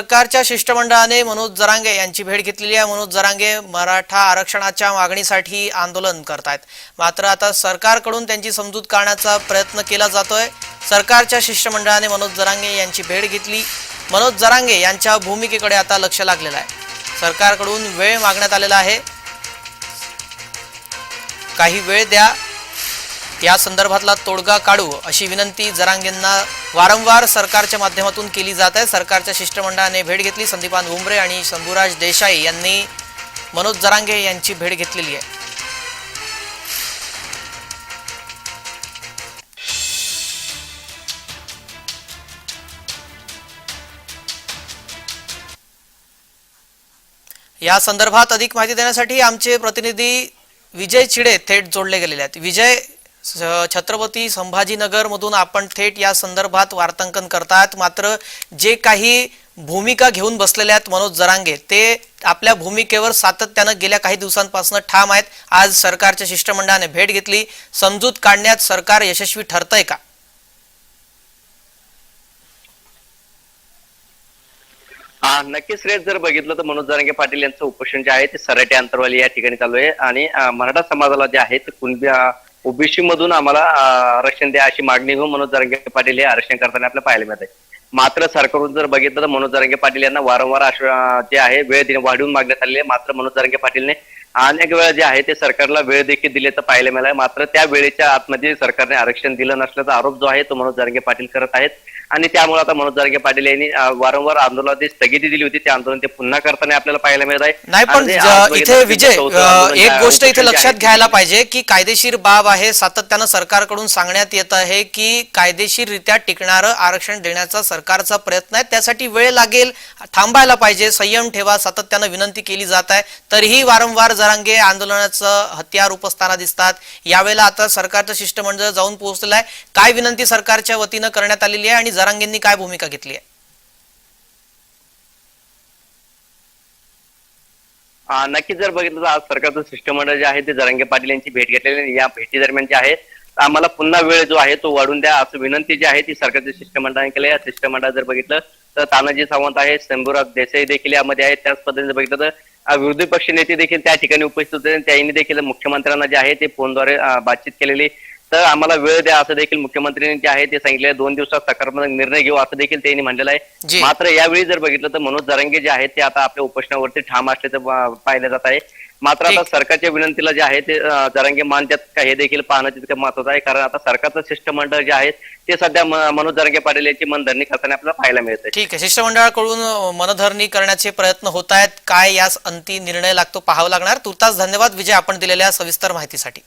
सरकारच्या शिष्टमंडळाने मनोज जरांगे यांची भेट घेतलेली आहे. मनोज जरांगे मराठा आरक्षणाच्या मागणीसाठी आंदोलन करतायत. मात्र आता सरकारकडून त्यांची समजूत काढण्याचा प्रयत्न केला जातोय. सरकारच्या शिष्टमंडळाने मनोज जरांगे यांची भेट घेतली. मनोज जरांगे यांच्या भूमिकेकडे आता लक्ष लागलेलं आहे. सरकारकडून वेळ मागण्यात आलेला आहे. काही वेळ द्या. या संदर्भातला तोडगा काढू अशी विनंती जरांगेंना वारंवार सरकारच्या माध्यमातून केली जात आहे. सरकारच्या शिष्टमंडळाने भेट घेतली. संदीपान भुमरे आणि शंभूराज देसाई यांनी मनोज जरांगे यांची भेट घेतलेली आहे. या संदर्भात अधिक माहिती देण्यासाठी आमचे प्रतिनिधी विजय चिडे थेट जोडले गेलेले आहेत. विजय छत्रपती संभाजीनगर मधून आपण थेट या संदर्भात वार्तांकन करतात. मात्र जे काही भूमिका घेऊन बसलेले आहेत मनोज जरांगे ते आपल्या भूमिकेवर सातत्यानं गेल्या काही दिवसांपासून ठाम आहेत. आज सरकारच्या शिष्टमंडळाने भेट घेतली. समजूत काढण्यात सरकार यशस्वी ठरतंय का? हा नक्कीच. रेस जर बघितलं तर मनोज जरांगे पाटील यांचं उपोषण जे आहे ते सराटे अंतरवाली या ठिकाणी चालू आहे. आणि मराठा समाजाला जे आहे ते कुणब्या ओबीसी मधून आम्हाला आरक्षण द्या अशी मागणी घेऊन मनोज जरांगे पाटील हे आरक्षण करताना आपल्याला पाहायला मिळत आहे मात्र सरकारकडून जर बघितलं तर मनोज जरांगे पाटील यांना वारंवार जे आहे वेळ दिन वाढवून मागण्यात आलेली आहे. मात्र मनोज जरांगे पाटीलने अनेक वेळा जे आहे ते सरकारला वेळ देखील दिल्याचं पाहायला मिळालं. मात्र त्या वेळेच्या आतमध्ये सरकारने आरक्षण दिलं नसल्याचा आरोप जो आहे तो मनोज जरांगे पाटील करत आहेत. आणि त्यामुळे आता मनोज जरांगे पाटील यांनी वारंवार आंदोलनाची स्थगिती दिली होती. ते आंदोलन ते पुन्हा करताना आपल्याला पाहायला मिळत आहे. नाही पण इथे विजय एक गोष्ट इथे लक्षात घ्यायला पाहिजे की कायदेशीर बाब आहे सातत्यानं सरकारकडून सांगण्यात येत आहे की कायदेशीररित्या टिकणारं आरक्षण देण्याचा सरकारचा प्रयत्न आहे. त्यासाठी वेळ लागेल थांबायला पाहिजे संयम ठेवा सातत्यानं विनंती केली जात आहे. तरीही वारंवार जरांगे आंदोलनाचं हत्यार उपस्थाना दिसतात. यावेळेला आता सरकारचं शिष्टमंडळ जाऊन पोहोचलेलं आहे काय विनंती सरकारच्या वतीनं करण्यात आलेली आहे आणि जरांगेंनी काय भूमिका घेतली आहे? नक्कीच जर बघितलं तर आज सरकारचं शिष्टमंडळ जे आहे ते जरांगे पाटील यांची भेट घेतलेली या भेटी दरम्यान जे आहे आम्हाला पुन्हा वेळ जो आहे तो वाढून द्या. असं विनंती जी आहे ती सरकारच्या शिष्टमंडळाने केली. या शिष्टमंडळात जर बघितलं तर तानाजी सावंत आहे शंभूराज देसाई देखील यामध्ये आहेत. त्याच पद्धतीने बघितलं तर विरोधी पक्ष नेते देखील त्या ठिकाणी उपस्थित होते. आणि त्यांनी देखील मुख्यमंत्र्यांना जे आहे ते फोनद्वारे बातचीत केलेली. तर आम्हाला वेळ द्या असं देखील मुख्यमंत्र्यांनी जे आहे ते सांगितले दोन दिवसात सकारात्मक निर्णय घेऊ असं देखील त्यांनी म्हणलेलं आहे. मात्र यावेळी जर बघितलं तर मनोज जरांगे जे आहेत ते आता आपल्या उपोषणावरती ठाम असल्याचं पाहिलं जात आहे. मात्र आता. सरकारच्या विनंतीला जे आहे ते जरांगे का हे देखील पाहणं तितकं महत्वाचं आहे. कारण आता सरकारचं शिष्टमंडळ जे आहे ते सध्या मनोज जरांगे पाटील यांची मनधरणी करताना आपल्याला पाहायला मिळत ठीक आहे. शिष्टमंडळाकडून मनधरणी करण्याचे प्रयत्न होत आहेत काय यास अंती निर्णय लागतो पाहावं लागणार? तुर्तास धन्यवाद विजय आपण दिलेल्या सविस्तर माहितीसाठी.